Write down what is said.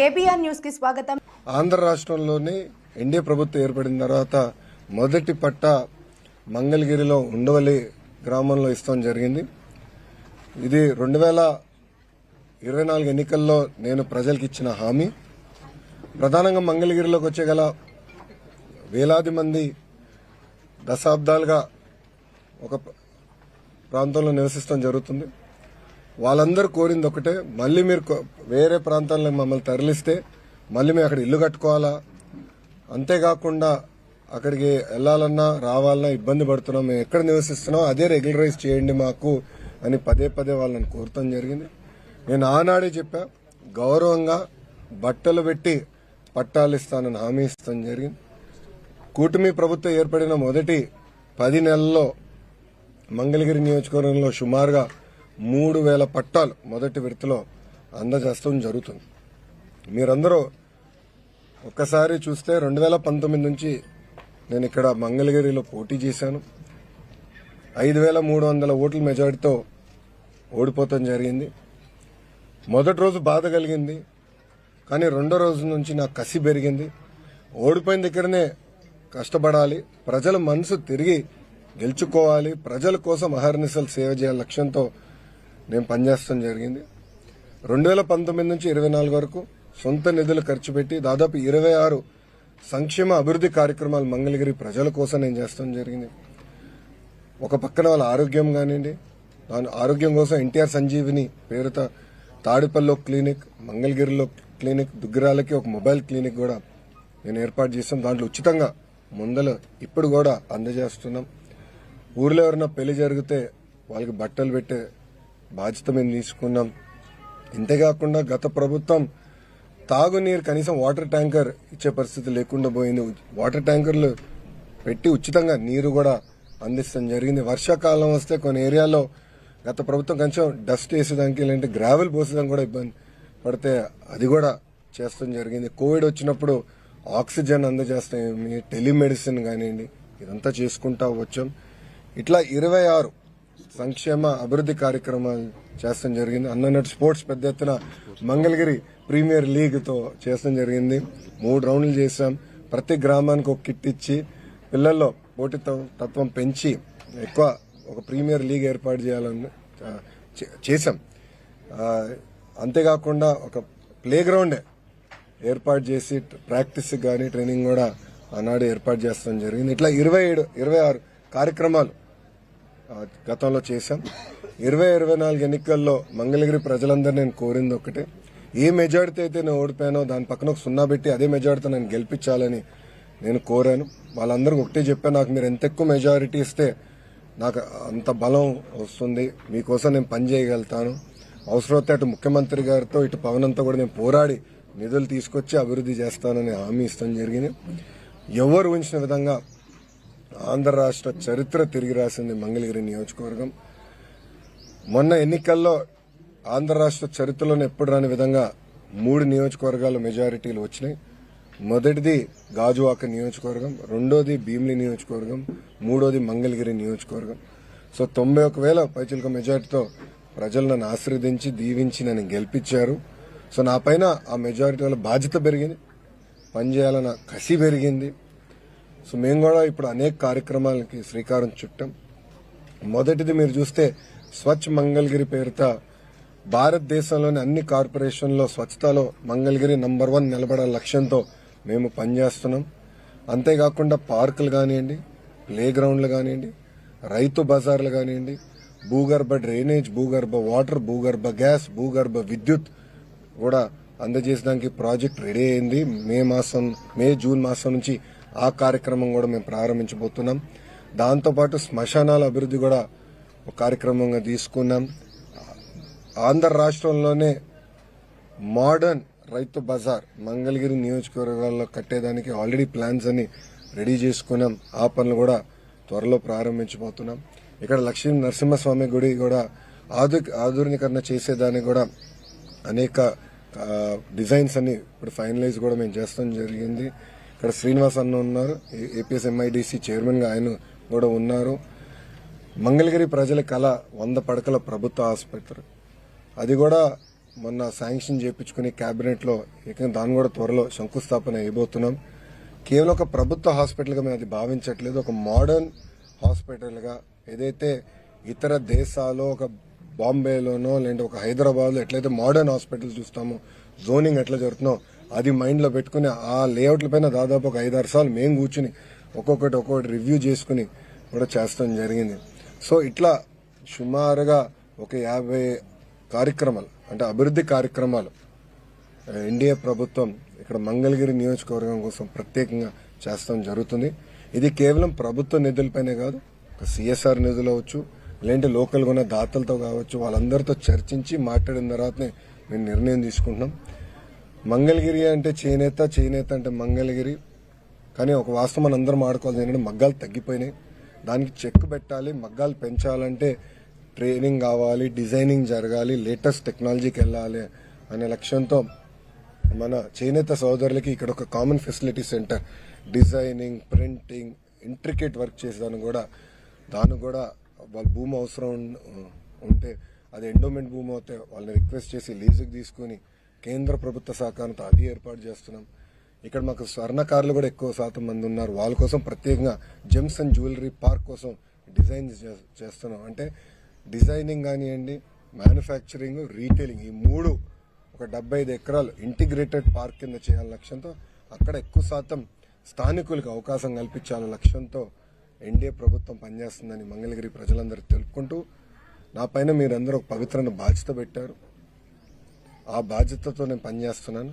KBR న్యూస్కి స్వాగతం. ఆంధ్ర రాష్ట్రంలోని ఎన్డీఏ ప్రభుత్వం ఏర్పడిన తర్వాత మొదటి పట్ట మంగళగిరిలో ఉండవల్లి గ్రామంలో ఇస్తాం జరిగింది. ఇది రెండు వేల ఇరవై నాలుగు ఎన్నికల్లో నేను ప్రజలకు ఇచ్చిన హామీ. ప్రధానంగా మంగళగిరిలోకి వచ్చే గల వేలాది మంది దశాబ్దాలుగా ఒక ప్రాంతంలో నివసిస్తాం జరుగుతుంది. వాళ్ళందరూ కోరింది ఒకటే మళ్ళీ మీరు వేరే ప్రాంతాల్లో మమ్మల్ని తరలిస్తే మళ్ళీ మేము అక్కడ ఇల్లు కట్టుకోవాలా? అంతేకాకుండా అక్కడికి వెళ్ళాలన్నా రావాలన్నా ఇబ్బంది పడుతున్నాం మేము ఎక్కడ నివసిస్తున్నాం అదే రెగ్యులరైజ్ చేయండి మాకు అని పదే పదే వాళ్ళని కోరటం జరిగింది. నేను ఆనాడే చెప్పా గౌరవంగా బట్టలు పెట్టి పట్టాలు ఇస్తానని హామీ ఇస్తాం జరిగింది. కూటమి ప్రభుత్వం ఏర్పడిన మొదటి పది నెలల్లో మంగళగిరి నియోజకవర్గంలో సుమారుగా మూడు వేల పట్టాలు మొదటి విడతలో అందజేస్తాం జరుగుతుంది. మీరందరూ ఒక్కసారి చూస్తే రెండు వేల పంతొమ్మిది నుంచి నేను ఇక్కడ మంగళగిరిలో పోటీ చేశాను. ఐదు వేల మూడు వందల ఓట్ల మెజారిటీతో ఓడిపోవటం జరిగింది. మొదటి రోజు బాధ కలిగింది. కానీ రెండో రోజు నుంచి నాకు కసి పెరిగింది. ఓడిపోయిన దగ్గరనే కష్టపడాలి. ప్రజల మనసు తిరిగి గెలుచుకోవాలి. ప్రజల కోసం అహర్నిశలు సేవ చేయాలి లక్ష్యంతో నేను పనిచేస్తాం జరిగింది. రెండు వేల పంతొమ్మిది నుంచి ఇరవై నాలుగు వరకు సొంత నిధులు ఖర్చు పెట్టి దాదాపు ఇరవై ఆరు సంక్షేమ అభివృద్ధి కార్యక్రమాలు మంగళగిరి ప్రజల కోసం నేను చేస్తాం జరిగింది. ఒక పక్కన వాళ్ళ ఆరోగ్యం కానివ్వండి దాని ఆరోగ్యం కోసం ఎన్టీఆర్ సంజీవిని పేరుతో తాడిపల్లిలో క్లినిక్ మంగళగిరిలో క్లినిక్ దుగ్గిరాలకి ఒక మొబైల్ క్లినిక్ కూడా నేను ఏర్పాటు చేస్తాం దాంట్లో ఉచితంగా ముందలు ఇప్పుడు కూడా అందజేస్తున్నాం. ఊర్లో ఎవరైనా పెళ్ళి జరిగితే వాళ్ళకి బట్టలు పెట్టే బాధ్యత మేము తీసుకున్నాం ఇంతేకాకుండా గత ప్రభుత్వం తాగునీరు కనీసం వాటర్ ట్యాంకర్ ఇచ్చే పరిస్థితి లేకుండా పోయింది. వాటర్ ట్యాంకర్లు పెట్టి ఉచితంగా నీరు కూడా అందిస్తాం జరిగింది. వర్షాకాలం వస్తే కొన్ని ఏరియాలో గత ప్రభుత్వం కొంచెం డస్ట్ వేసేదానికి లేదంటే గ్రావెల్ పోసేదానికి కూడా ఇబ్బంది పడితే అది కూడా చేస్తాం జరిగింది. కోవిడ్ వచ్చినప్పుడు ఆక్సిజన్ అందజేస్తాం. టెలిమెడిసిన్ కానివ్వండి ఇదంతా చేసుకుంటా వచ్చాం. ఇట్లా ఇరవై ఆరు సంక్షేమ అభివృద్ధి కార్యక్రమాలు చేస్తాం జరిగింది. అన్నట్టు స్పోర్ట్స్ పెద్ద ఎత్తున మంగళగిరి ప్రీమియర్ లీగ్తో చేస్తాం జరిగింది. మూడు రౌండ్లు చేశాం. ప్రతి గ్రామానికి ఒక కిట్ ఇచ్చి పిల్లల్లో పోటీ తత్వం పెంచి ఎక్కువ ఒక ప్రీమియర్ లీగ్ ఏర్పాటు చేయాలని చేశాం. అంతేకాకుండా ఒక ప్లే గ్రౌండే ఏర్పాటు చేసి ప్రాక్టీస్ కానీ ట్రైనింగ్ కూడా ఆనాడు ఏర్పాటు చేస్తాం జరిగింది. ఇట్లా ఇరవై ఏడు ఇరవై ఆరు కార్యక్రమాలు గతంలో చేశాం. ఇరవై ఇరవై నాలుగు ఎన్నికల్లో మంగళగిరి ప్రజలందరూ నేను కోరింది ఒకటే. ఏ మెజార్టీ అయితే నేను ఓడిపోయానో దాని పక్కన ఒక సున్నా పెట్టి అదే మెజార్టీతో నేను గెలిపించాలని నేను కోరాను. వాళ్ళందరికీ ఒకటే చెప్పాను నాకు మీరు ఎంత ఎక్కువ మెజారిటీ ఇస్తే నాకు అంత బలం వస్తుంది. మీకోసం నేను పని చేయగలుగుతాను. అవసరమైతే అటు ముఖ్యమంత్రి గారితో ఇటు పవన్ అంతా కూడా నేను పోరాడి నిధులు తీసుకొచ్చి అభివృద్ధి చేస్తానని హామీ ఇస్తాం జరిగింది. ఎవరు ఊహించిన విధంగా ఆంధ్ర రాష్ట్ర చరిత్ర తిరిగి రాసింది మంగళగిరి నియోజకవర్గం. మొన్న ఎన్నికల్లో ఆంధ్ర రాష్ట్ర చరిత్రలోనే ఎప్పుడు రాని విధంగా మూడు నియోజకవర్గాల మెజారిటీలు వచ్చినాయి. మొదటిది గాజువాక నియోజకవర్గం రెండోది భీమిలి నియోజకవర్గం మూడోది మంగళగిరి నియోజకవర్గం. సో తొంభై ఒక వేల పైచిలక మెజారిటీతో ప్రజలు నన్ను ఆశీర్వదించి దీవించి నన్ను గెలిపించారు. సో నా పైన ఆ మెజారిటీ వల్ల బాధ్యత పెరిగింది. పనిచేయాలన్న కసి పెరిగింది. సో మేము కూడా ఇప్పుడు అనేక కార్యక్రమాలకి శ్రీకారం చుట్టాం. మొదటిది మీరు చూస్తే స్వచ్ఛ మంగళగిరి పేరుతో భారతదేశంలోని అన్ని కార్పొరేషన్లో స్వచ్ఛతలో మంగళగిరి నంబర్ వన్ నిలబడే లక్ష్యంతో మేము పనిచేస్తున్నాం. అంతేకాకుండా పార్కులు కానివ్వండి ప్లే గ్రౌండ్లు కానివ్వండి రైతు బజార్లు కానివ్వండి భూగర్భ డ్రైనేజ్ భూగర్భ వాటర్ భూగర్భ గ్యాస్ భూగర్భ విద్యుత్ కూడా అందజేసడానికి ప్రాజెక్ట్ రెడీ అయింది. మే మాసం మే జూన్ మాసం నుంచి ఆ కార్యక్రమం కూడా మేము ప్రారంభించబోతున్నాం. దాంతోపాటు శ్మశానాల అభివృద్ధి కూడా ఒక కార్యక్రమంగా తీసుకున్నాం. ఆంధ్ర రాష్ట్రంలోనే మోడర్న్ రైతు బజార్ మంగళగిరి నియోజకవర్గాల్లో కట్టేదానికి ఆల్రెడీ ప్లాన్స్ అన్ని రెడీ చేసుకున్నాం. ఆ పనులు కూడా త్వరలో ప్రారంభించబోతున్నాం. ఇక్కడ లక్ష్మీ నరసింహస్వామి గుడి కూడా ఆధు ఆధునీకరణ చేసేదానికి కూడా అనేక డిజైన్స్ అన్ని ఇప్పుడు ఫైనలైజ్ కూడా మేము చేస్తాం జరిగింది. ఇక్కడ శ్రీనివాస్ అన్న ఉన్నారు. ఏపీఎస్ ఎంఐడిసి చైర్మన్గా ఆయన కూడా ఉన్నారు. మంగళగిరి ప్రజల కళ వంద పడకల ప్రభుత్వ ఆసుపత్రి. అది కూడా మొన్న శాంక్షన్ చేయించుకుని క్యాబినెట్లో లో ఏకంగా దాన్ని కూడా త్వరలో శంకుస్థాపన అయిపోతున్నాం. కేవలం ఒక ప్రభుత్వ హాస్పిటల్గా మేము అది భావించట్లేదు. ఒక మోడర్న్ హాస్పిటల్గా ఏదైతే ఇతర దేశాల్లో ఒక బాంబేలోనో లేదంటే ఒక హైదరాబాద్లో ఎట్లయితే మోడర్న్ హాస్పిటల్ చూస్తామో జోనింగ్ ఎట్లా జరుగుతుందో అది మైండ్లో పెట్టుకుని ఆ లేఅవుట్ల పైన దాదాపు ఒక ఐదారు సార్లు మేము కూర్చుని ఒక్కొక్కటి ఒక్కొక్కటి రివ్యూ చేసుకుని కూడా చేస్తాం జరిగింది. సో ఇట్లా సుమారుగా ఒక యాభై కార్యక్రమాలు అంటే అభివృద్ధి కార్యక్రమాలు ఎన్డీఏ ప్రభుత్వం ఇక్కడ మంగళగిరి నియోజకవర్గం కోసం ప్రత్యేకంగా చేస్తాం జరుగుతుంది. ఇది కేవలం ప్రభుత్వ నిధులపైనే కాదు ఒక సిఎస్ఆర్ నిధులు అవచ్చు లేదంటే లోకల్గా ఉన్న దాతలతో కావచ్చు వాళ్ళందరితో చర్చించి మాట్లాడిన తర్వాతనే మేము నిర్ణయం తీసుకుంటున్నాం. మంగళగిరి అంటే చేనేత చేనేత అంటే మంగళగిరి. కానీ ఒక వాస్తవం మనం అందరం ఆడుకోవాలి ఏంటంటే మగ్గాలు తగ్గిపోయినాయి. దానికి చెక్ పెట్టాలి మగ్గాలు పెంచాలంటే ట్రైనింగ్ కావాలి డిజైనింగ్ జరగాలి లేటెస్ట్ టెక్నాలజీకి వెళ్ళాలి అనే లక్ష్యంతో మన చేనేత సోదరులకి ఇక్కడ ఒక common facility centre designing printing intricate work చేసేదాన్ని కూడా. దాన్ని కూడా వాళ్ళ భూమి అవసరం ఉంటే అది ఎండోమెంట్ భూమి అయితే వాళ్ళని రిక్వెస్ట్ చేసి లీజుకి తీసుకుని కేంద్ర ప్రభుత్వ సహకారంతో అది ఏర్పాటు చేస్తున్నాం. ఇక్కడ మాకు స్వర్ణకారులు కూడా ఎక్కువ శాతం మంది ఉన్నారు. వాళ్ళ కోసం ప్రత్యేకంగా జెమ్స్ అండ్ జ్యువెలరీ పార్క్ కోసం డిజైన్ చే- చేస్తున్నాం. అంటే డిజైనింగ్ కానివ్వండి మ్యానుఫ్యాక్చరింగ్ రీటైలింగ్ ఈ మూడు ఒక డెబ్బై ఐదు ఎకరాలు ఇంటిగ్రేటెడ్ పార్క్ కింద చేయాల లక్ష్యంతో అక్కడ ఎక్కువ శాతం స్థానికులకు అవకాశం కల్పించాల లక్ష్యంతో ఎన్డీఏ ప్రభుత్వం పనిచేస్తుందని మంగళగిరి ప్రజలందరూ తెలుపుకుంటూ నా పైన మీరందరూ ఒక పవిత్రను బాధ్యత పెట్టారు. ఆ బాధ్యతతో నేను పనిచేస్తున్నాను.